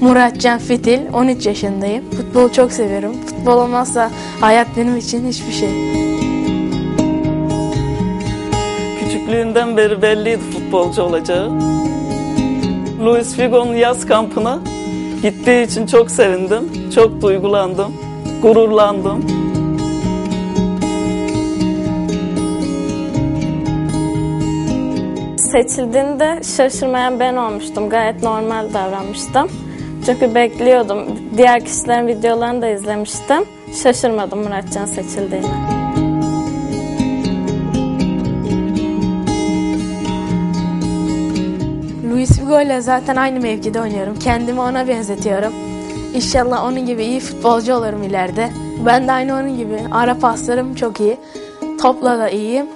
Muratcan Fitil, 13 yaşındayım. Futbolu çok seviyorum. Futbol olmazsa hayat benim için hiçbir şey. Küçüklüğünden beri belliydi futbolcu olacağı. Luis Figo'nun yaz kampına gittiği için çok sevindim. Çok duygulandım. Gururlandım. Seçildiğinde şaşırmayan ben olmuştum. Gayet normal davranmıştım. Çünkü bekliyordum. Diğer kişilerin videolarını da izlemiştim. Şaşırmadım Muratcan seçildiğine. Luis Figo ile zaten aynı mevkide oynuyorum. Kendimi ona benzetiyorum. İnşallah onun gibi iyi futbolcu olurum ileride. Ben de aynı onun gibi. Ara paslarım çok iyi. Topla da iyiyim.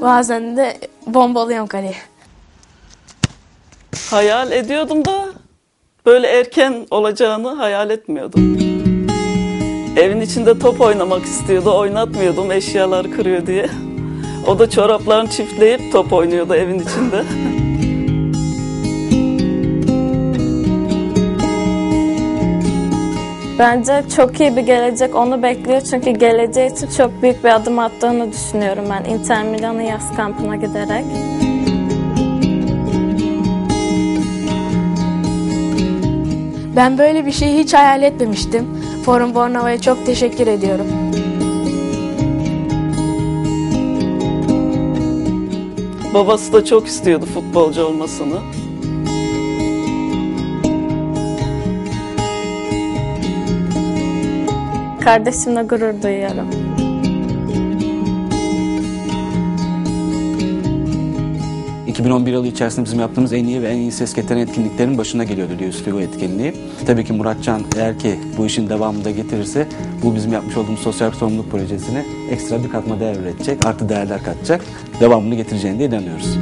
Bazen de bombalıyorum kaleye. Hayal ediyordum da böyle erken olacağını hayal etmiyordum. Evin içinde top oynamak istiyordu. Oynatmıyordum eşyalar kırıyor diye. O da çoraplarını çiftleyip top oynuyordu evin içinde. Bence çok iyi bir gelecek onu bekliyor. Çünkü geleceği için çok büyük bir adım attığını düşünüyorum ben. Inter Milan'ın yaz kampına giderek. Ben böyle bir şeyi hiç hayal etmemiştim. Forum Bornova'ya çok teşekkür ediyorum. Babası da çok istiyordu futbolcu olmasını. Kardeşimle gurur duyuyorum. 2011 yılı içerisinde bizim yaptığımız en iyi ve en iyi ses getiren etkinliklerin başına geliyordu Luis Figo etkinliği. Tabii ki Muratcan eğer ki bu işin devamında getirirse bu bizim yapmış olduğumuz sosyal sorumluluk projesine ekstra bir katma değer üretecek, artı değerler katacak, devamını getireceğine de inanıyoruz.